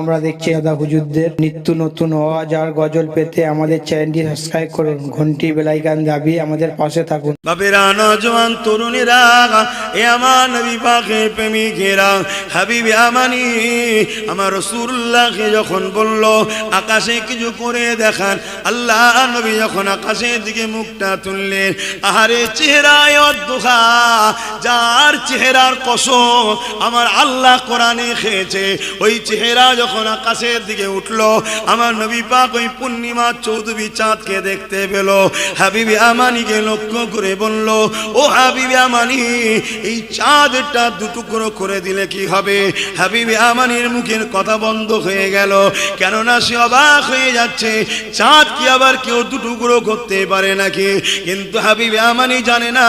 আমরা দেখছি নিত্য নতুন গজল পেতে আমাদের করুন, ঘন্টি আমাদের পাশে আমার রসুল্লাহকে যখন বলল, আকাশে কিছু করে দেখান, আল্লাহ নবী যখন আকাশের দিকে মুখটা তুললেন, আহারে চেহারায় অদ্দোখা যার চেহারার কসম আমার আল্লাহ কোরআনে খেয়েছে ওই চেহারা যখন আকাশের দিকে উঠল, আমার নবী পাক ওই পূর্ণিমা চৌধুরী চাঁদকে দেখতে পেল। হাবিবি আমানিকে লক্ষ্য করে বলল, ও হাবিবি আমানি, এই চাঁদটা দুটুকরো করে দিলে কি হবে? হাবিবি আমানির মুখের কথা বন্ধ হয়ে গেল। কেননা সে অবাক হয়ে যাচ্ছে, চাঁদ কি আবার কেউ দুটুকরো করতে পারে নাকি? কিন্তু হাবিবি আমানি জানে না,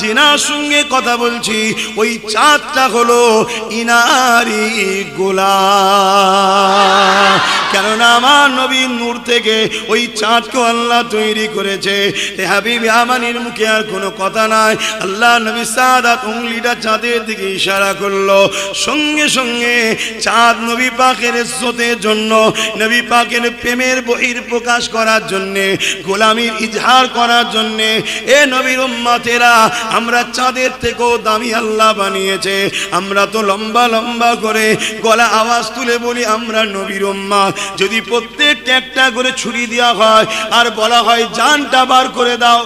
জিনার সঙ্গে কথা বলছি, ওই চাঁদটা হলো ইনারি গোলা কেননা আমার নবীন নূর থেকে ওই চাঁদকে আল্লাহ তৈরি করেছে। হাবিবি আমানির মুখে আর কোনো কথা নাই। আল্লাহ নবী সাদাত উংলিটা চাঁদের দিকে ইশারা করল। সঙ্গে সঙ্গে চাঁদ নবী পাকের স্রোতের জন্য, নবী পাকের প্রেমের বহির প্রকাশ করার জন্যে, গোলামির ইজহার করার জন্যে, এ নবীর উম্মাতেরা, আমরা চাঁদের থেকেও দামি আল্লাহ বানিয়েছে। আমরা তো লম্বা লম্বা করে গলা আওয়াজ তুলে বলি, আমরা নবীর উম্মা। যদি প্রত্যেককে একটা করে ছুরি দেওয়া হয়, আর বলা হয়, জানটা বার করে দাও।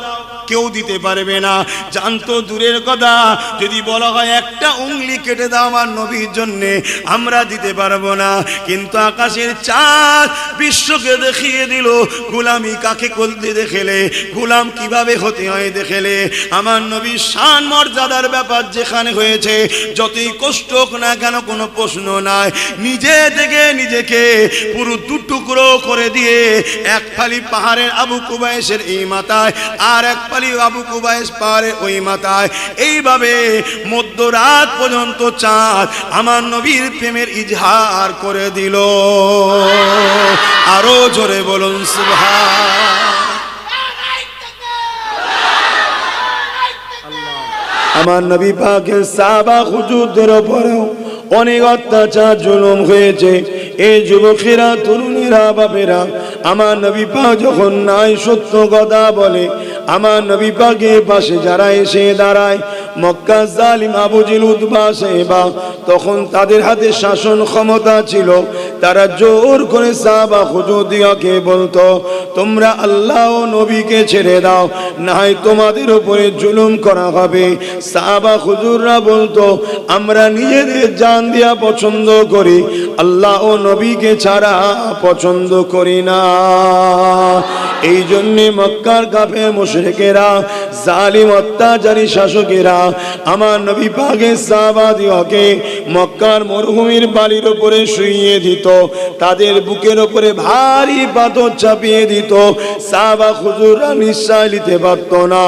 কেউ দিতে পারবে না। জানতো দূরের কথা, যদি বলা হয় একটা উংলি কেটে দাও আমার নবীর জন্যে, আমরা দিতে পারব না। কিন্তু আকাশের চাঁদ বিশ্বকে দেখিয়ে দিল, গোলামি কাকে করতে দেখেলে, গোলাম কীভাবে হতে হয় দেখেলে। আমার নবীর শান মর্যাদার ব্যাপার যেখানে হয়েছে, যতই কষ্ট হোক না কেন কোনো প্রশ্ন নাই। নিজে থেকে নিজেকে পুরো দুটুকরো করে দিয়ে, এক ফালি পাহাড়ের আবু কুবাইশের এই মাথায় আর এক ফালি আবু কুবাইশ পাহাড়ের ওই মাথায়। এইভাবে মধ্যরাত পর্যন্ত চাঁদ আমার নবীর প্রেমের ইজহার করে দিল। আরও জোরে বলুন আমার নবী পাকের সাবা হুজুরদের ওপরেও অনেক অত্যাচার, জুলুম হয়েছে। এই যুবকেরা, তরুণীরা, বাপেরা, আমার নবী পাক যখন নাই সত্য কথা বলে আমার নবী পাকে পাশে যারা এসে দাঁড়ায়, মক্কা জালিম আবুজিল উদ্বা বা তখন তাদের হাতে শাসন ক্ষমতা ছিল। তারা জোর করে সাহাবা হুজুদিয়াকে বলতো, তোমরা আল্লাহ ও নবীকে ছেড়ে দাও নাই তোমাদের উপরে জুলুম করা হবে। সাহাবা হুজুররা বলতো, আমরা নিজেদের জান দিয়া পছন্দ করি, আল্লাহ ও নবীকে ছাড়া পছন্দ করি না। এই জন্যে মক্কার কাফের মুশরিকেরা, জালিম অত্যাচারী শাসকেরা, আমার নবী পাকে সাহাবাদিওকে মক্কার মরুভূমির বালির উপরে শুইয়ে দিত। তাদের বুকের উপরে ভারী পাথর চাপিয়ে দিত। সাহাবা হুজুররা নিঃশ্বাস নিতে পারত না।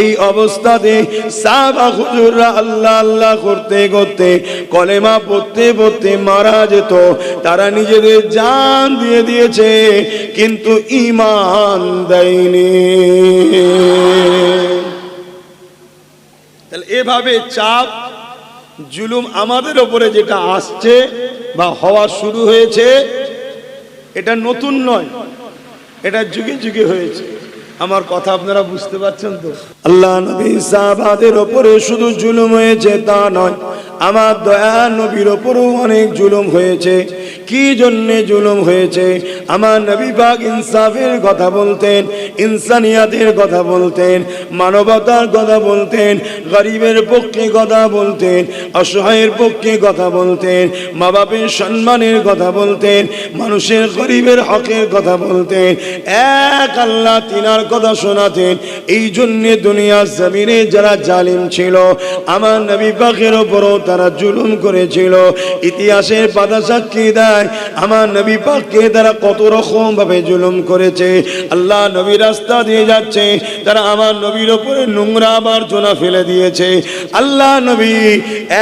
এই অবস্থাতে সাহাবা হুজুররা আল্লাহ আল্লাহ করতে করতে কলেমা পড়তে পড়তে মারা যেত। তারা নিজেদের জান দিয়ে দিয়েছে, কিন্তু ইমান দেয়নি। তাহলে এভাবে চাপ জুলুম আমাদের ওপরে যেটা আসছে বা হওয়া শুরু হয়েছে, এটা নতুন নয়, এটা যুগে যুগে হয়েছে। আমার কথা আপনারা বুঝতে পারছেন তো? আল্লাহ নবী সাহাবাদের ওপরে শুধু জুলুম হয়েছে তা নয় আমার দয়া নবীর ওপরও অনেক জুলুম হয়েছে। কি জন্যে জুলুম হয়েছে? আমার নবী পাক ইনসাফের কথা বলতেন, ইনসানিয়াতের কথা বলতেন, মানবতার কথা বলতেন, গরিবের পক্ষে কথা বলতেন, অসহায়ের পক্ষে কথা বলতেন মা বাপের সম্মানের কথা বলতেন, মানুষের গরিবের হকের কথা বলতেন, এক আল্লাহ তিনার কথা শোনাতেন। এই জন্যে দুনিয়ার জমিনে যারা জালিম ছিল, আমার নবী পাকের ওপরও তারা জুলুম করেছিল। ইতিহাসের পাতা সাক্ষী দেয়। আমার নবী পাককে তারা কত রকম ভাবে জুলুম করেছে। আল্লাহ নবী রাস্তা দিয়ে যাচ্ছে। তারা আমার নবীর ওপরে নোংরা আবর্জনা ফেলে দিয়েছে। আল্লাহ নবী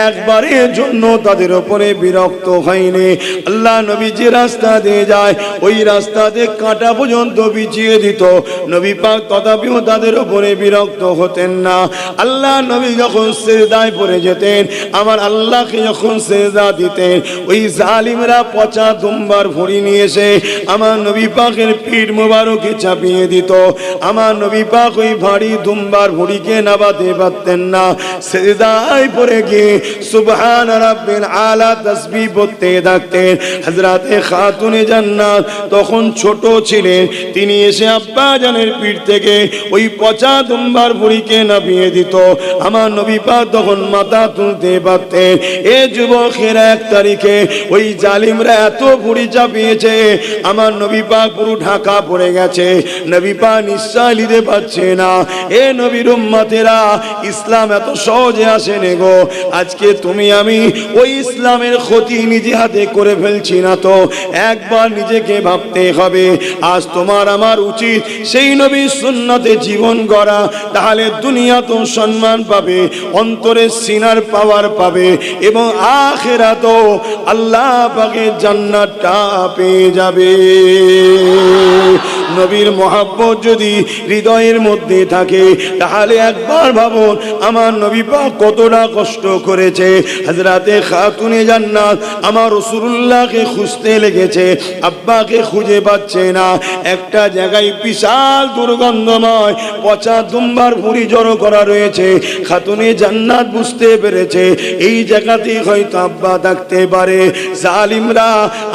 একবারের জন্য তাদের ওপরে বিরক্ত হয়নি। আল্লাহ নবী যে রাস্তা দিয়ে যায়, ওই রাস্তা দিয়ে কাঁটা পর্যন্ত বিছিয়ে দিত। নবী পাক তথাপিও তাদের ওপরে বিরক্ত হতেন না। আল্লাহ নবী যখন সেজদায় পড়ে যেতেন, আমার আল্লাহকে যখন সেজদা দিতেন, ওই জালিমরা পচা দুম্বার ভরি নিয়ে এসে আমার নবী পাকের পিঠ মোবারকে চাপিয়ে দিত। আমার নবী পাক ওই ভারী দুম্বার ভরিকে নাবাতে পারতেন না। সেজদায় পড়ে গিয়ে সুবহান রাব্বিল আলা তাসবিহ পড়তে থাকতেন। হযরতে খাতুনে জান্নাত তখন ছোট ছিলেন, তিনি এসে আব্বা জানের পিঠ থেকে ওই পচা দুম্বার ভরিকে নামিয়ে দিত। আমার নবী পাক তখন মাথা তুলতে পারতেন এ যুবকের এক তারিখে ওই জালিমরা এত ভুড়ি চাপিয়েছে, আমার নবী পাক পুরো ঢাকা পড়ে গেছে। নবী পাক নিঃশ্বাস নিতে পারছে না। এ নবীর উম্মতেরা, ইসলাম এত সহজে আসে নে গো। আজকে তুমি আমি ওই ইসলামের ক্ষতি নিজে হাতে করে ফেলছি না তো, একবার নিজেকে ভাবতে হবে। আজ তোমার আমার উচিত সেই নবীর সুন্নতে জীবন গড়া, তাহলে দুনিয়া তো সম্মান পাবে অন্তরের সিনার পাওয়ার পাবে। এবং আখেরা তো আল্লাহ পাকে জান্নাতটা পেয়ে যাবে। নবীর মহাব্বত যদি হৃদয়ের মধ্যে থাকে, তাহলে একবার ভাবুন, আমার নবী পাক কতটা কষ্ট করেছে। হাজরাতে খাতুনে জান্নাত আমার রসুল্লাহকে খুঁজতে লেগেছে, আব্বাকে খুঁজে পাচ্ছে না। একটা জায়গায় বিশাল দুর্গন্ধময় পচা দুম্বার ভুড়ি জড়ো করা রয়েছে। খাতুনে জান্নাত বুঝতে পেরেছে, এই জায়গাতেই হয়তো আব্বা থাকতে পারে। জালিমরা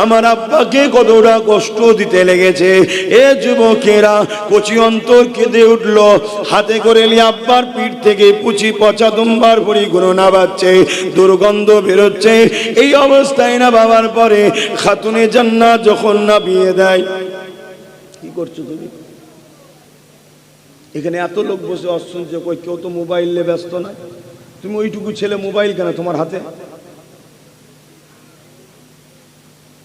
আমার আব্বাকে কতটা কষ্ট দিতে লেগেছে। এ যুবকেরা কচি অন্তর কেঁদে উঠল। হাতে করে আব্বার পিঠ থেকে পুচি পচা দুম্বার ভুড়ি গুলো নাবাচ্ছে, দুর্গন্ধ বেরোচ্ছে। এই অবস্থায় না বাবার পরে খাতুনে জান্নাত যখন না বিয়ে দেয়। কি করছ তুমি? এখানে এত লোক বসে অশুনছে কই কেউ তো মোবাইল নিয়ে ব্যস্ত না। তুমি ওইটুকু ছেলে মোবাইল কেন তোমার হাতে?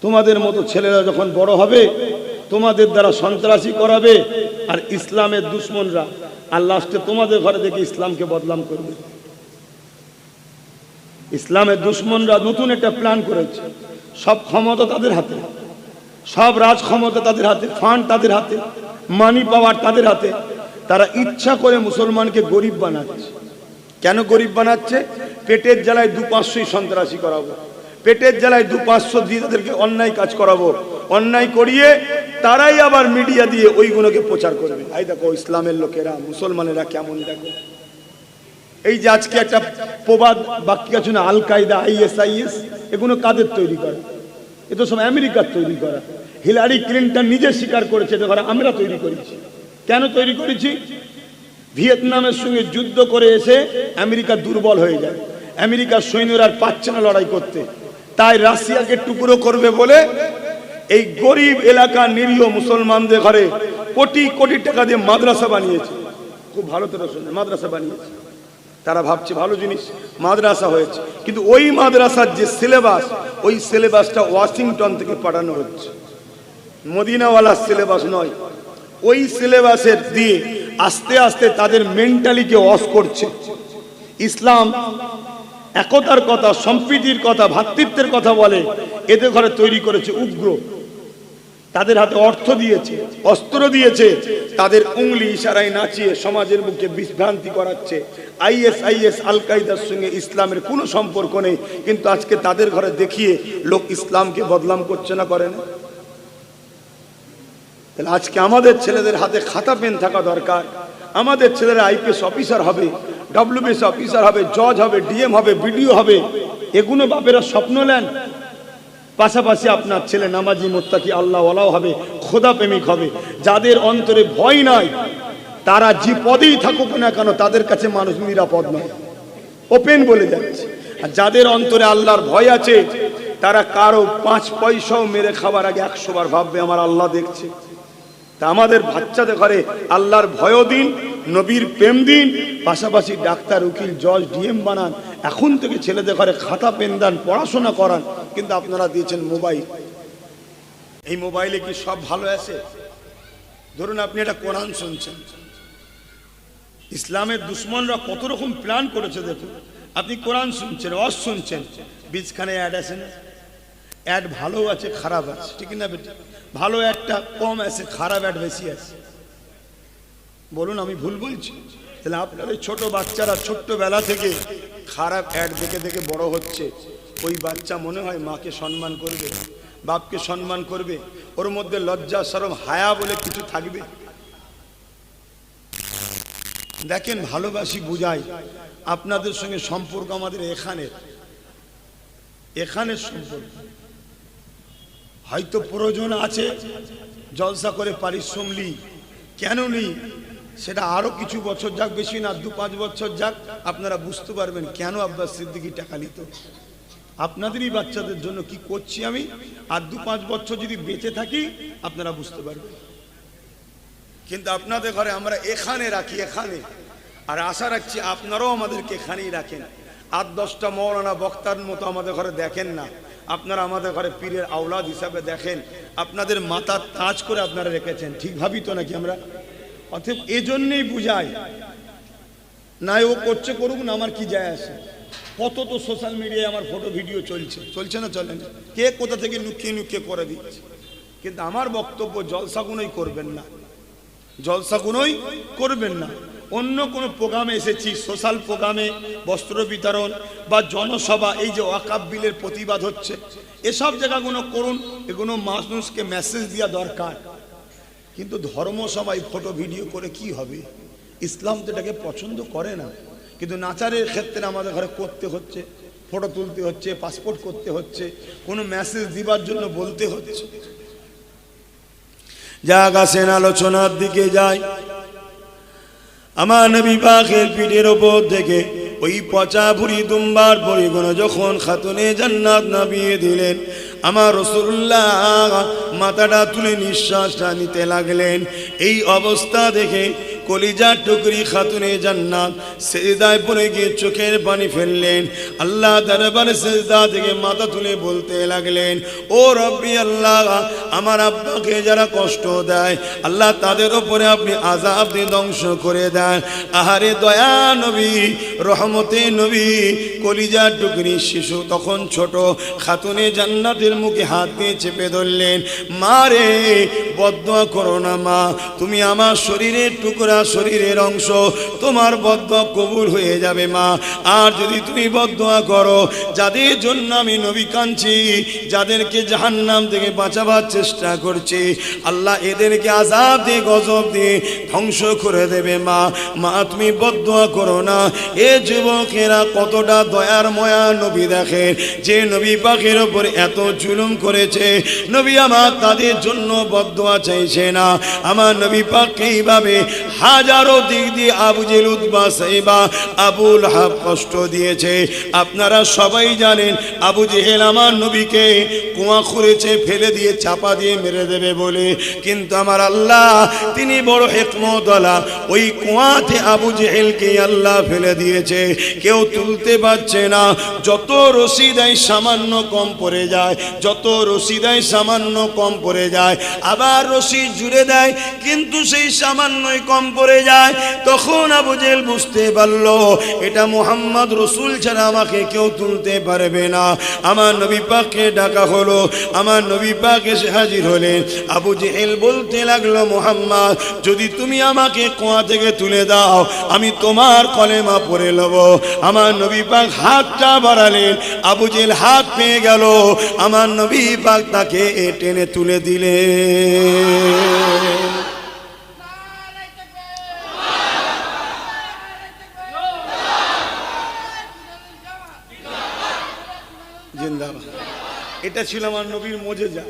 তোমাদের মতো ছেলেরা যখন বড় হবে তোমাদের দ্বারা সন্ত্রাসী করাবে আর ইসলামের দুশ্মনরা আর লাস্টে তোমাদের ঘরে দেখে ইসলামকে বদলাম করবে। ইসলামের দুশ্মনরা নতুন একটা প্ল্যান করেছে। সব ক্ষমতা তাদের হাতে। সব রাজ ক্ষমতা তাদের হাতে ফান্ড তাদের হাতে মানি পাওয়ার তাদের হাতে। তারা ইচ্ছা করে মুসলমানকে গরিব বানাচ্ছে। কেন গরিব বানাচ্ছে? পেটের জ্বালায় দু পাঁচশোই সন্ত্রাসী করাবো। পেটের জ্বালায় দু পাঁচশো দিয়ে তাদেরকে অন্যায় কাজ করাবো। অন্যায় করিয়ে তারাই আবার মিডিয়া দিয়ে ওইগুলোকে প্রচার করবে। এই দেখো, ইসলামের লোকেরা, মুসলমানেরা কেমন, দেখো। এই যে আজকে একটা প্রবাদ বাক্য আছে না আল কায়দা আইএস আইএস এগুলো কাদের তৈরি করে? এ তো সব আমেরিকার তৈরি করা। হিলারি ক্লিন্টন নিজে স্বীকার করেছে দেখো আমরা তৈরি করেছি। কেন তৈরি করেছি? ভিয়েতনামের সঙ্গে যুদ্ধ করে এসে আমেরিকা দুর্বল হয়ে যায়। আমেরিকার সৈন্যরা আর পাচ্ছে না লড়াই করতে। তাই রাশিয়াকে টুকরো করবে বলে এই গরিব এলাকার নিরীহ মুসলমানদের ঘরে কোটি কোটি টাকা দিয়ে মাদ্রাসা বানিয়েছে। খুব ভালো তো শুনে মাদ্রাসা বানিয়েছে। তারা ভাবছে ভালো জিনিস, মাদ্রাসা হয়েছে। কিন্তু ওই মাদ্রাসার যে সিলেবাস, ওই সিলেবাসটা ওয়াশিংটন থেকে পাঠানো হচ্ছে। মদিনাওয়ালার সিলেবাস নয়, ওই সিলেবাসের দিয়ে আস্তে আস্তে তাদের মেন্টালিকে অস করছে। ইসলাম একতার কথা, সম্প্রীতির কথা ভ্রাতৃত্বের কথা বলে, এদের ঘরে তৈরি করেছে উগ্র। তাদের হাতে অর্থ দিয়েছে, অস্ত্র দিয়েছে, তাদের উংলি ইশারায় নাচিয়ে সমাজের মুখে বিভ্রান্তি করাচ্ছে। আইএস আইএস আল কায়দার সঙ্গে ইসলামের কোনো সম্পর্ক নেই, কিন্তু আজকে তাদের ঘরে দেখিয়ে লোক ইসলামকে বদনাম করছে না করে না? তাহলে আজকে আমাদের ছেলেদের হাতে খাতা, পেন থাকা দরকার। আমাদের ছেলেরা আইপিএস অফিসার হবে, ডব্লিউবিএস অফিসার হবে, জজ হবে, ডিএম হবে, বিডিও হবে। এগুলো বাপেরা স্বপ্ন নেন। পাশাপাশি আপনার ছেলে নামাজি মোত্তাকি আল্লাহ ওয়ালাও হবে খোদা প্রেমিক হবে। যাদের অন্তরে ভয় নাই, তারা যে পদেই থাকুক না কেন, তাদের কাছে মানুষ নিরাপদ নয়। ওপেন বলে যাচ্ছে। আর যাদের অন্তরে আল্লাহর ভয় আছে, তারা কারও পাঁচ পয়সাও মেরে খাবার আগে একশো বার ভাববে, আমার আল্লাহ দেখছে। তা আমাদের বাচ্চাদের ঘরে আল্লাহর ভয় দিন, নবীর প্রেম দিন, পাশাপাশি ডাক্তার, উকিল, জজ, ডিএম বানান এখন থেকে ছেলেদের ঘরে খাতা পেন দেন পড়াশোনা করান, কিন্তু আপনারা দিয়েছেন মোবাইল। এই মোবাইলে কি সব ভালো আছে? ধরুন আপনি এটা কোরআন শুনছেন। ইসলামের দুশ্মনরা কত রকম প্ল্যান করেছে দেখুন। আপনি কোরআন শুনছেন অস শুনছেন, বীজখানে অ্যাড আছে না? অ্যাড ভালো আছে, খারাপ আছে, ঠিক না ভালো অ্যাডটা কম আছে, খারাপ অ্যাড বেশি আছে। বলুন, আমি ভুল বলছি? তাহলে আপনার ওই ছোট বাচ্চারা ছোট্ট বেলা থেকে খারাপ অ্যাড দেখে দেখে বড় হচ্ছে। ওই বাচ্চা মনে হয় মাকে সম্মান করবে, বাপকে সম্মান করবে, ওর মধ্যে লজ্জা, সরম, হায়া বলে কিছু থাকবে। দেখেন, ভালোবাসি বুঝাই, আপনাদের সঙ্গে সম্পর্ক আমাদের এখানের। এখানের সম্পর্ক। হয়তো প্রয়োজন আছে, জলসা করে পারিশ্রমিক কেন নেই সেটা আরও কিছু বছর যাক, বেশি না, দু পাঁচ বছর যাক, আপনারা বুঝতে পারবেন কেন আব্বাস সিদ্দিকি টাকা নিত। আপনাদেরই বাচ্চাদের জন্য কি করছি আমি? আর দু পাঁচ বছর যদি বেঁচে থাকি, আপনারা বুঝতে পারবেন। কিন্তু আপনাদের ঘরে আমরা এখানে রাখি, এখানে। আর আশা রাখছি আপনারাও আমাদেরকে এখানেই রাখেন। আট দশটা মৌলানা বক্তার মতো আমাদের ঘরে দেখেন না। আপনারা আমাদের ঘরে পীরের আওলাদ হিসাবে দেখেন। আপনাদের মাথার তাজ করে আপনারা রেখেছেন। ঠিক ভাবি তো নাকি আমরা? অতএব এজন্যই বুঝাই না ও করছে করুক না আমার কি যায় আসে? কত তো সোশ্যাল মিডিয়ায় আমার ফটো ভিডিও চলছে। চলছে না চলে না। কে কোথা থেকে লুকিয়ে লুকিয়ে করে দিচ্ছে? কিন্তু আমার বক্তব্য জলসাগুনোই করবেন না। জলসাগুনোই করবেন না। অন্য কোনো প্রোগ্রামে এসেছি সোশ্যাল প্রোগ্রামে বস্ত্র বিতরণ বা জনসভা এই যে ওয়াকাব বিলের প্রতিবাদ হচ্ছে এসব জায়গাগুলো করুন এগুলো মানুষকে মেসেজ দেওয়া দরকার। কিন্তু ধর্মসভায় ফটো ভিডিও করে কি হবে? ইসলাম তো এটাকে পছন্দ করে না। কিন্তু নাচারের ক্ষেত্রে আমাদের ঘরে করতে হচ্ছে ফটো তুলতে হচ্ছে পাসপোর্ট করতে হচ্ছে, কোনো মেসেজ দিবার জন্য বলতে হচ্ছে। যাক, আসেন, আলোচনার দিকে যাই। আমার নবী পাখের পিঠের ওপর থেকে ওই পচা ভুড়ি দুম্বার পরিগণ যখন খাতুনে জান্নাত নামিয়ে দিলেন আমার রসুল্লাহ মাথাটা তুলে নিঃশ্বাসটা নিতে লাগলেন। এই অবস্থা দেখে কলিজার টুকরি খাতুনে জান্নাত সেজদায় পড়ে গিয়ে চোখের পানি ফেললেন। আল্লাহ দরবারে সেজদা থেকে মাথা তুলে বলতে লাগলেন, ও রব্বি আল্লাহ, আমার আব্বাকে যারা কষ্ট দেয়, আল্লাহ তাদের ওপরে আপনি আজাব দিয়ে ধ্বংস করে দেন। আহারে দয়া নবী, রহমতে নবী, কলিজার টুকরি শিশু তখন ছোট, খাতুনে জান্নাতের মুখে হাত দিয়ে চেপে ধরলেন, মা রে বদয়া করো না মা, তুমি আমার শরীরের টুকরা শরীরের অংশ, তোমার বদয়া কবুল হয়ে যাবে মা। আর যদি তুমি বদয়া করো, যাদের জন্য আমি নবী কাঁদছি, যাদেরকে জাহান্নাম থেকে বাঁচাবার চেষ্টা করছি, আল্লাহ এদেরকে আজাব দিয়ে, গজব দিয়ে ধ্বংস করে দেবে মা। মা, তুমি বদয়া করো না। এ যুবকেরা কতটা দয়ার ময়া নবী দেখেন। যে নবী পাখির ওপর এত জুলুম করেছে, নবী আমার তাদের জন্য বদয়া চাইছে না। আমার নবী পাককে এইভাবে হাজারো দিক দিয়ে আবু জেল উদ্বা সাইবা আবুল হাব কষ্ট দিয়েছে। আপনারা সবাই জানেন, আবু জেহেল আমার নবীকে কুয়া খুঁড়েছে ফেলে দিয়ে চাপা দিয়ে মেরে দেবে বলে। কিন্তু আমার আল্লাহ, তিনি বড় হেকমতলা ওই কুয়াতে আবু জেহেলকে আল্লাহ ফেলে দিয়েছে। কেউ তুলতে পারছে না। যত রশি দেয় সামান্য কম পড়ে যায়, যত রশি দেয় সামান্য কম পড়ে যায়, আবার রশি জুড়ে দেয়, কিন্তু সেই সামান্যই কম পড়ে যায়, তখন আবু জেল বুঝতে পারল, এটা মোহাম্মদ রসুল ছাড়া আমাকে কেউ তুলতে পারবে না। আমার নবী পাককে ডাকা হলো, আমার নবী পাক এসে হাজির হলেন। আবু জেহেল বলতে লাগল, মোহাম্মদ, যদি তুমি আমাকে কোয়া থেকে তুলে দাও, আমি তোমার কলেমা পরে নেব আমার নবী পাক হাতটা বাড়ালেন, আবু জেল হাত পেয়ে গেল। আমার নবী পাক তাকে টেনে তুলে দিলেন। এটা ছিল আমার নবীর মোজেজা।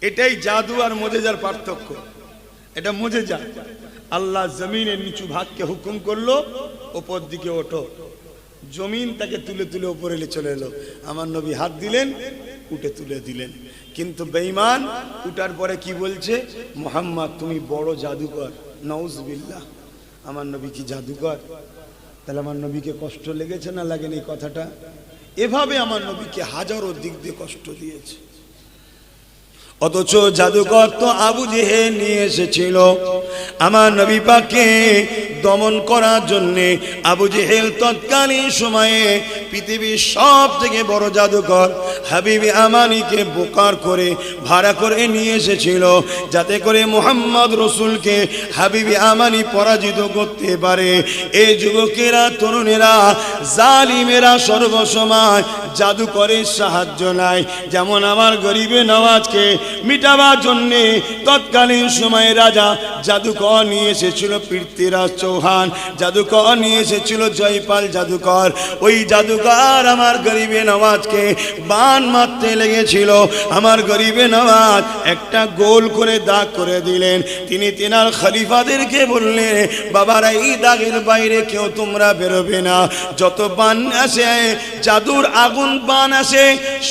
এটাই জাদু আর মোজেজার পার্থক্য। এটা মোজেজা। আল্লাহ জমিনের নিচু ভাগকে হুকুম করল, ওপর দিকে ওঠো। জমিন তাকে তুলে তুলে ওপরে চলে এলো। আমার নবী হাত দিলেন, উঠে তুলে দিলেন। কিন্তু বেঈমান উঠার পরে কি বলছে? মোহাম্মদ, তুমি বড় জাদুকর। নউজবিল্লাহ। আমার নবী কি জাদুকর? তাহলে আমার নবীকে কষ্ট লেগেছে না লাগেনি কথাটা? এভাবে আমার নবীকে হাজারো দিক দিয়ে কষ্ট দিয়েছে। অথচ জাদুকর তো আবু জেহে নিয়ে এসেছিল। আমার নবী পাককে দমন করার জন্যে আবু জেহেল তৎকালীন সময়ে পৃথিবীর সব থেকে বড় জাদুকর হাবিবি আমানিকে বোকার করে, ভাড়া করে নিয়ে এসেছিল যাতে করে মোহাম্মদ রসুলকে হাবিবি আমানি পরাজিত করতে পারে। এই যুবকেরা, তরুণেরা, জালিমেরা সর্বসময় জাদুকরের সাহায্য নেয়। যেমন আমার গরিবে নওয়াজকে মিটাবার জন্যে তৎকালীন সময়ে রাজা জাদুকর নিয়ে এসেছিল পৃথ্বীরাজ চৌহান। জাদুকর নিয়ে এসেছিল জয়পাল জাদুকর। ওই জাদুকর আমার গরিবে নওয়াজকে বান মারতে লেগেছিল। আমার গরিবে নওয়াজ একটা গোল করে দাগ করে দিলেন। তিনি তেনার খলিফাদেরকে বললেন, বাবারা, এই দাগের বাইরে কেউ তোমরা বেরোবে না। যত বান আসে, জাদুর আগুন বান আসে,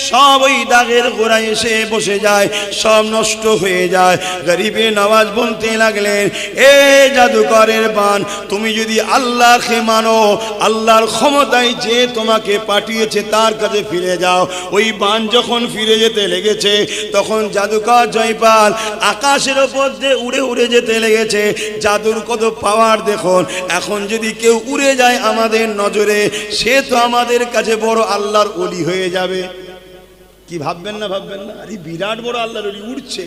সব ওই দাগের গোড়ায় এসে বসে যায়। সব নষ্ট হয়ে যায়। গরিবে নওয়াজ বলতে লাগলেন, এ জাদুকরের বান, তুমি যদি আল্লাহকে মানো, আল্লাহর ক্ষমতায় যে তোমাকে পাঠিয়েছে তার কাছে ফিরে যাও। ওই বান যখন ফিরে যেতে লেগেছে, তখন জাদুকর জয়পাল আকাশের ওপর দিয়ে উড়ে উড়ে যেতে লেগেছে। জাদুর কত পাওয়ার দেখুন, এখন যদি কেউ উড়ে যায় আমাদের নজরে, সে তো আমাদের কাছে বড় আল্লাহর অলি হয়ে যাবে। কি ভাববেন না ভাববেন না? আরে বিরাট বড় আল্লাহর অলি উড়ছে।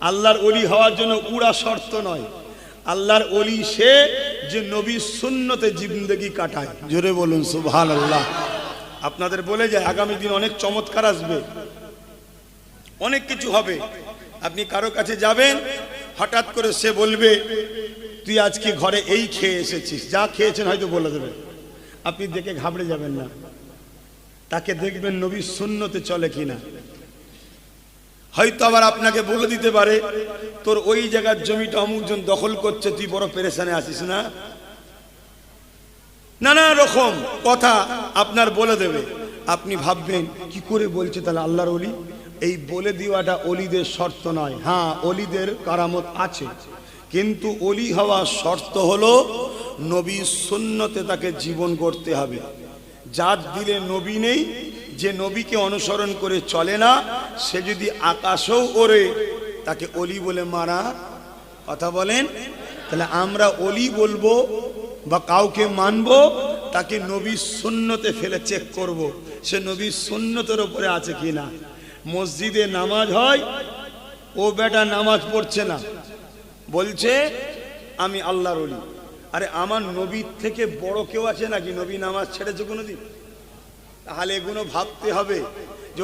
আল্লাহর অলি হওয়ার জন্য উড়া শর্ত নয়। আল্লাহর অলি সে যে নবী শূন্যতে জিন্দগি কাটায়। জোরে বলুন সুবহান আল্লাহ আপনাদের বলে যায় আগামী দিন অনেক চমৎকার আসবে। অনেক কিছু হবে। আপনি কারও কাছে যাবেন হঠাৎ করে সে বলবে তুই আজকে ঘরে এই খেয়ে এসেছিস। যা খেয়েছেন হয়তো বলে দেবে। আপনি দেখে ঘাবড়ে যাবেন না। তাকে দেখবেন নবী শূন্যতে চলে কিনা। হয়তো আবার আপনাকে বলে দিতে পারে, তোর ওই জায়গার জমিটা অমুকজন দখল করছে, তুই বড় পেরেশানে আসিস না? নানা রকম কথা আপনার বলে দেবে। আপনি ভাববেন, কি করে বলছে তাহলে আল্লাহর অলি এই বলে দেওয়াটা অলিদের শর্ত নয়। হ্যাঁ অলিদের কারামত আছে। কিন্তু অলি হওয়ার শর্ত হলো, নবী সুন্নতে তাকে জীবন করতে হবে। যার দিলে নবী নেই, যে নবীকে অনুসরণ করে চলে না, সে যদি আকাশেও ওরে তাকে অলি বলে মারা। কথা বলেন? তাহলে আমরা অলি বলব বা কাউকে মানবো, তাকে নবী সুন্নতে ফেলে চেক করব। সে নবী সুন্নতের ওপরে আছে কি না মসজিদে নামাজ হয়, ও বেটা নামাজ পড়ছে না। বলছে, আমি আল্লাহর অলি। আরে আমার নবীর থেকে বড় কেউ আছে নাকি? নবী নামাজ ছেড়েছে কোনোদিন? তাহলে এগুলো ভাবতে হবে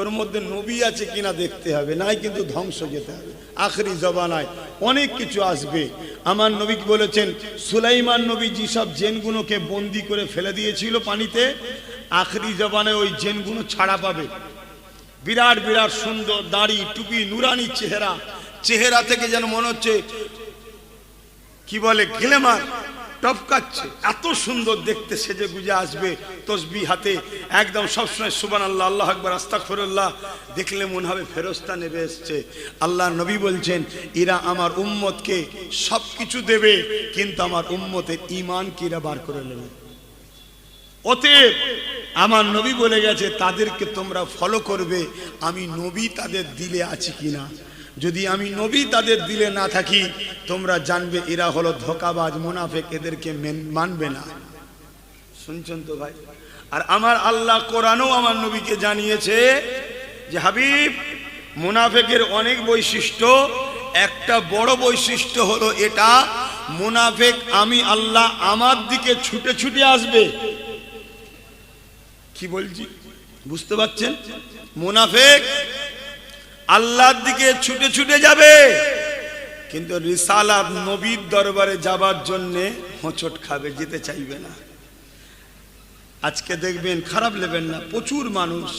ওর মধ্যে নবী আছে কিনা দেখতে হবে, নাই কিন্তু ধ্বংস যেতে হবে। আখরি জবানায় অনেক কিছু আসবে। আমার নবী বলেছেন? সুলাইমান নবী যেসব জেনগুলোকে বন্দি করে ফেলে দিয়েছিল পানিতে, আখরি জবানে ওই জেনগুলো ছাড়া পাবে। বিরাট বিরাট সুন্দর দাড়ি, টুপি, নুরানি চেহারা। চেহারা থেকে যেন মনে হচ্ছে, কি বলে গেলেমার টপকাচ্ছে। এত সুন্দর দেখতে সেজে গুজে আসবে তসবি হাতে। একদম সবসময় সুবান আল্লাহ আল্লাহ আকবর আস্তাকফরুল্লাহ দেখলে মনে হবে ফেরস্তা নেবে এসছে। আল্লাহ নবী বলছেন, এরা আমার উম্মতকে সব কিছু দেবে, কিন্তু আমার উম্মতের ইমান কিরা বার করে নেবে? অতএব আমার নবী বলে গেছে, তাদেরকে তোমরা ফলো করবে। আমি নবী তাদের দিলে আছি কিনা? যদি আমি নবী তাদের দিলে না থাকি, তোমরা জানবে এরা হলো ধোকাবাজ, মুনাফেক, এদেরকে মানবে না। শুনছেন তো ভাই? আর আমার আল্লাহ কোরআনও আমার নবীকে জানিয়েছে যে, হাবিব, মুনাফেকের অনেক বৈশিষ্ট্য, একটা বড় বৈশিষ্ট্য হলো এটা, মুনাফেক আমি আল্লাহ আমার দিকে ছুটে ছুটে আসবে। কি বলছি? বুঝতে পারছেন? মুনাফেক আল্লাহর দিকে ছুটে ছুটে যাবে। কিন্তু রিসালাত নবীর দরবারে যাবার জন্যে হোঁচট খাবে, যেতে চাইবে না। আজকে দেখবেন খারাপ নেবেন না, প্রচুর মানুষ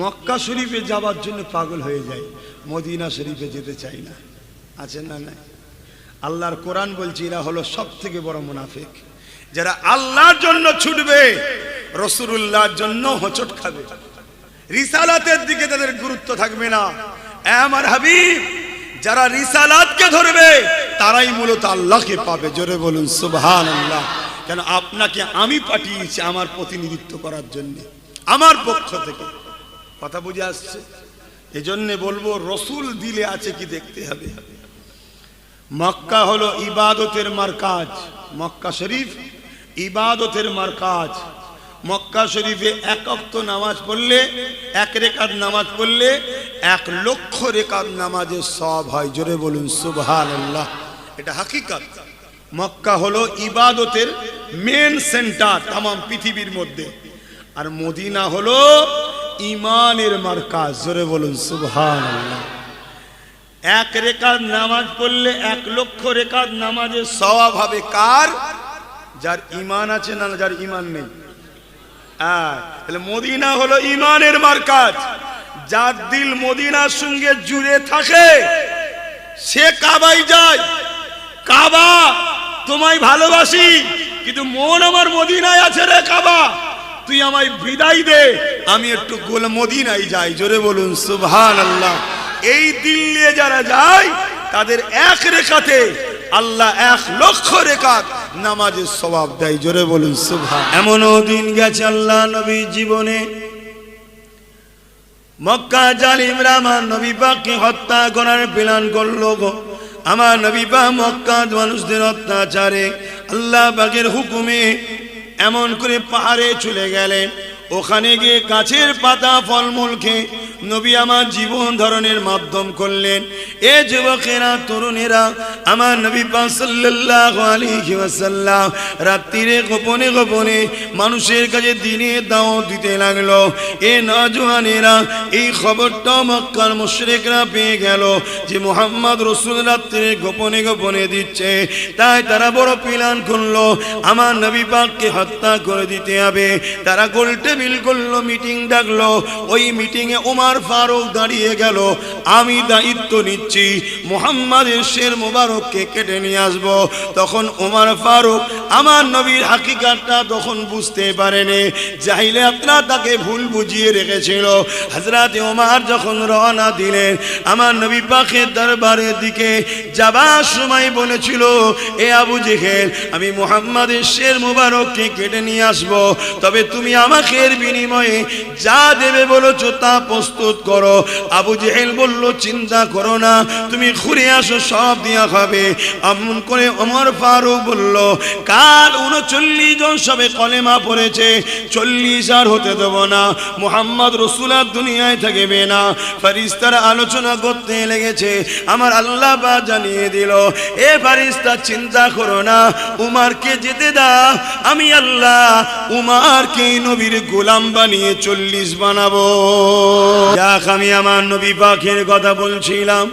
মক্কা শরীফে যাবার জন্য পাগল হয়ে যায়, মদিনা শরীফে যেতে চাই না। আছে না না আল্লাহর কোরআন বলছি, এরা হলো সব থেকে বড় মুনাফিক। যারা আল্লাহর জন্য ছুটবে রসুল্লাহর জন্য হোঁচট খাবে। রিসালাতের দিকে তাদের গুরুত্ব থাকবে না। আমার হাবিব, যারা রিসালাতকে ধরবে, তারাই মূলত আল্লাহকে পাবে। জোরে বলুন সুবহান আল্লাহ কেন আপনাকে আমি পাঠিয়েছি আমার প্রতিনিধিত্ব করার জন্য, আমার পক্ষ থেকে। কথা বুঝে আসছে? এজন্যে বলব, রসুল দিলে আছে কি দেখতে হবে। মক্কা হলো ইবাদতের মার কাজ মক্কা শরীফ ইবাদতের মার্কাজ। মক্কা শরীফে এক অক্ত নামাজ পড়লে, এক রেকাত নামাজ পড়লে, এক লক্ষ রেকাত নামাজের সব হয়। জোরে বলুন সুবহান আল্লাহ এটা হাকিকাত। মক্কা হলো ইবাদতের মেন সেন্টার তাম পৃথিবীর মধ্যে। আর মদিনা হলো ইমানের মার্কাজ। জোরে বলুন সুবহান আল্লাহ এক রেখার নামাজ পড়লে এক লক্ষ রেখার নামাজের সওয়াব হবে কার? যার ইমান আছে না যার ইমান নেই। হ্যাঁ, তাহলে মদিনা হলো ইমানের মার্কাজ। যার দিল মদিনার সঙ্গে জুড়ে থাকে সে কাবাই যায়। কাবা তোমায় ভালোবাসি কিন্তু মন আমার মদিনায় আছে রে কাবা। তুই আমায় বিদায় দে আমি একটু গোল মদিনায় যাই। জোরে বলুন সুবহান আল্লাহ এই দিল নিয়ে যারা যায় তাদের এক রেখাতে আল্লাহ এক লক্ষ রেখাত নামাজের স্বভাব দেয়। জোরে বলুন, সুবহান। এমনও দিন গেছে আল্লাহ নবী জীবনে। মক্কা জালিমরা আমার নবী পাককে হত্যা করার প্ল্যান করল গো। আমার নবী পাক মক্কা মানুষদের অত্যাচারে আল্লাহ পাকের হুকুমে এমন করে পাহাড়ে চলে গেলেন ওখানে গিয়ে গাছের পাতা ফলমূল খেয়ে নবী আমার জীবন ধরনের মাধ্যম করলেন। এ যুবকেরা, তরুণেরা, আমার নবী সাল্লাল্লাহু আলাইহি ওয়াসাল্লাম রাত্রিরে গোপনে গোপনে মানুষের কাছে দিনে দাও দিতে লাগল। এ এই খবরটা মক্কার পেয়ে গেল যে মোহাম্মদ রসুল গোপনে গোপনে দিচ্ছে। তাই তারা বড় প্ল্যান করল, আমার নবী পাককে হত্যা করে দিতে হবে। তারা গোল টেবিল করল, মিটিং ডাকলো। ওই মিটিংয়ে ওমার ফারুক দাঁড়িয়ে গেল। আমি দায়িত্ব নিচ্ছি। মোহাম্মদের শের মোবারককে কেটে নিয়ে আসব। তখন ওমার ফারুক আমার নবীর হাকিকাতটা তখন বুঝতে পারেনি। চাইলে আপনারা তাকে ভুল বুঝিয়ে রেখেছিল। হাজরাতে ওমার যখন রওনা দিলেন, আমার নবী পাখের দরবারের দিকে যাবার সময় বলেছিল, এ আবু জেহেল, আমি মোহাম্মদের শের মুবারককে কেটে নিয়ে আসব। তবে তুমি আমাকে এর বিনিময়ে যা দেবে বলেছ তা প্রস্তুত করো। আবু জেহেল বলল, চিন্তা করো না তুমি ঘুরে আসো, সব দিয়া খাবে। এমন করে অমর ফারুক বলল, কাল উনচল্লিশ জন সবে কলেমা পড়েছে, চল্লিশ আর হতে দেবো না। মোহাম্মদ রসুলার দুনিয়ায় থাকবে না। ফারিস্তারা আলোচনা করতে লেগেছে, আমার আল্লাহ বা জানিয়ে দিল, এ ফারিস্তা, চিন্তা করো না, উমারকে যেতে দাও। আমি আল্লাহ উমারকে নবীর গোলাম বানিয়ে চল্লিশ বানাবো। যাক, আমি আমার নবী পাখের কথা বলছিলাম।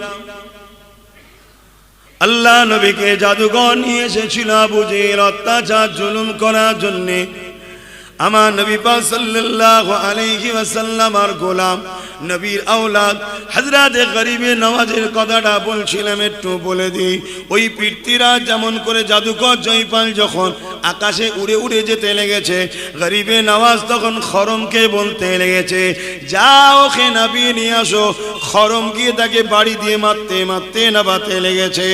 আল্লাহ নবীকে জাদুঘর নিয়ে এসেছিল বুঝের অত্যাচার, জুলুম করার জন্যে। আমার নবী পাক সাল্লাল্লাহু আলাইহি ওয়াসাল্লাম আর গোলাম নবীর আওলাদ। হযরতে গরিবে নওয়াজের কথাটা বলছিলাম, একটু বলে দিই। ওই পৃথ্বীরাজ যেমন করে জাদুকর জয়পাল যখন আকাশে উড়ে উড়ে যেতে লেগেছে গরিবে নওয়াজ তখন খরমকে বলতে লেগেছে যা ওকে নাবিয়ে নিয়ে আসো। খরম গিয়ে তাকে বাড়ি দিয়ে মারতে মারতে নাবাতে লেগেছে।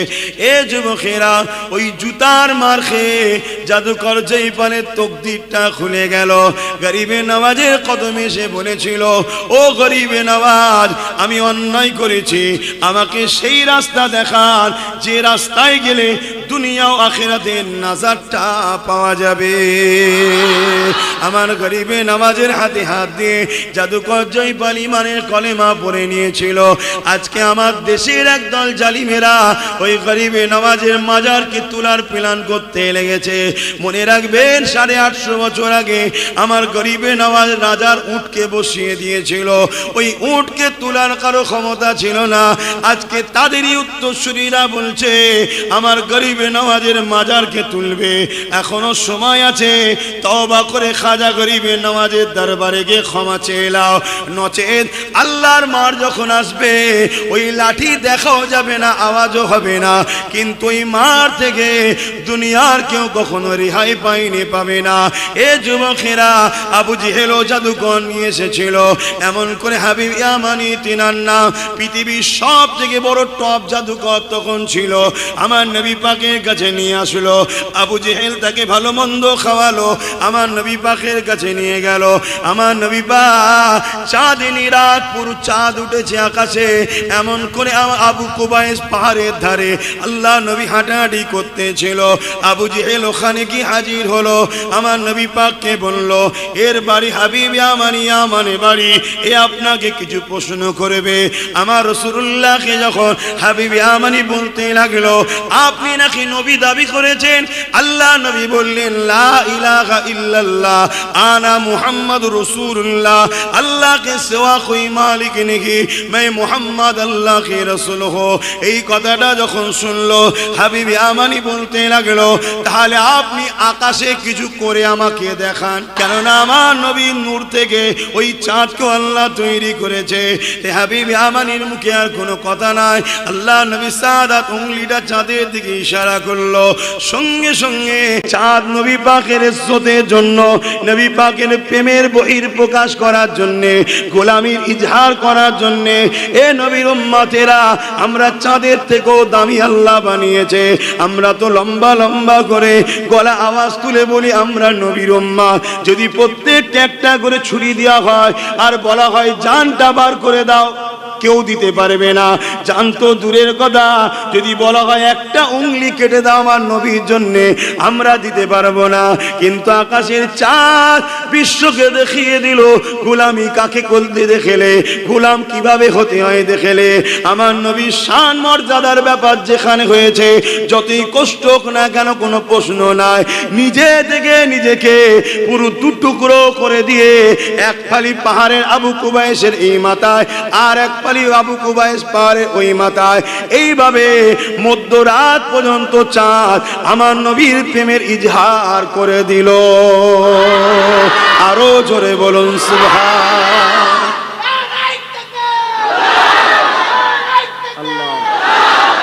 এ যুবকেরা, ওই জুতার মার খেয়ে জাদুকর জয়পালের তকদিরটা খুলে গেল। গরিবে নওয়াজের কদমে সে বলেছিল, ও গরিবে নওয়াজ আমি অন্যায় করেছি। আমাকে সেই রাস্তা দেখান। যে রাস্তায় গেলে দুনিয়া ও আখেরাতের নাজারটা পাওয়া যাবে। আমার গরিবে নামাজের হাতে হাত দিয়ে জাদুকর জয়পাল ইমানের কলেমা পড়ে নিয়েছিল। আজকে আমার দেশের একদল জালিমেরা ওই গরিবে নামাজের মাজারকে তোলার প্ল্যান করতে লেগেছে। মনে রাখবেন, সাড়ে আটশো বছর আগে আমার গরিবে নামাজ রাজার উটকে বসিয়ে দিয়েছিল। ওই উটকে তোলার কারও ক্ষমতা ছিল না। আজকে তাদেরই উত্তরসূরিরা বলছে, আমার গরিবে নওয়াজের মাজারকে তুলবে। এখনও সময় আছে। তবা করে খাজা গরিবে নওয়াজের দরবারে গিয়ে ক্ষমা চেয়ে লাও নচেত আল্লাহর মার যখন আসবে, ওই লাঠি দেখাও যাবে না, আওয়াজও হবে না। কিন্তু ওই মার থেকে দুনিয়ার কেউ কখনো রেহাই পাইনি পাবে না। এ যুবকেরা, আবু জিহেলো জাদুকর নিয়ে এসেছিল। এমন করে হাবিব ইয়ামানি তিনার নাম পৃথিবীর সব থেকে বড় টপ জাদুকর তখন ছিল। আমার নবী পাকে পাকের কাছে নিয়ে আসলো। আবু জেহেল তাকে ভালো মন্দ খাওয়ালো। আমার নবী পাকের কাছে নিয়ে গেল। আমার নবী পাক চাঁদিনী রাত পুরো চাঁদ উঠেছে আকাশে। এমন করে আবু কুবাইস পাহাড়ের ধারে আল্লাহ নবী হাঁটাহাঁটি করতেছিল। আবু জেহেল ওখানে কি হাজির হলো? আমার নবী পাককে বলল, এর বাড়ি হাবিব ইয়ামানি ইয়ামানে বাড়ি। এ আপনাকে কিছু প্রশ্ন করবে। আমার রসুল্লাহকে যখন হাবিব ইয়ামানি বলতে লাগল, আপনি নাকি নাকি নবী দাবি করেছেন? আল্লাহ নবী বললেন আনা মুহাম্মদ রসুল্লাহ আল্লাহকে সেবা কই মালিক নাকি? মে মুহাম্মদ আল্লাহকে রসুল হো। এই কথাটা যখন শুনলো, হাবিবি আমানি বলতে লাগল, তাহলে আপনি আকাশে কিছু করে আমাকে দেখান। কেননা আমার নবী নূর থেকে ওই চাঁদকে আল্লাহ তৈরি করেছে। হাবিবি আমানির মুখে আর কোনো কথা নাই। আল্লাহ নবী সাদা উংলিটা চাঁদের দিকে ইশারা করল। সঙ্গে সঙ্গে চাঁদ নবী পাকের ইজ্জতের জন্য, নবী পাকের প্রেমের বহির প্রকাশ করার জন্য, গোলামীর ইজহার করার জন্য, এ নবীর উম্মতেরা, আমরা চাঁদের থেকেও দামি আল্লাহ বানিয়েছে। আমরা তো লম্বা লম্বা করে গলা আওয়াজ তুলে বলি, আমরা নবীর উম্মা যদি প্রত্যেকটা একটা করে ছুরি দেওয়া হয়, আর বলা হয়, জানটা বার করে দাও। কেউ দিতে পারবে না। জানতো দূরের কথা, যদি বলা হয় একটা উংলি কেটে দাও আমার নবীর জন্যে, আমরা দিতে পারব না। কিন্তু আকাশের চাঁদ বিশ্বকে দেখিয়ে দিল, গোলামি কাকে করতে দেখেলে, গোলাম কীভাবে হতে হয় দেখেলে। আমার নবীর শান, মর্যাদার ব্যাপার যেখানে হয়েছে, যতই কষ্ট হোক না কেন কোনো প্রশ্ন নাই। নিজে থেকে নিজেকে পুরো দু টুকরো করে দিয়ে, এক ফালি পাহাড়ের আবু কুবাইশের এই মাথায় আর এক ফালি আবু কুবাইস পারে ওই মাথায়। এইভাবে মধ্যরাত পর্যন্ত চাঁদ আমার নবীর প্রেমের ইজহার করে দিল। আরও জোরে বলুন, সুবহান।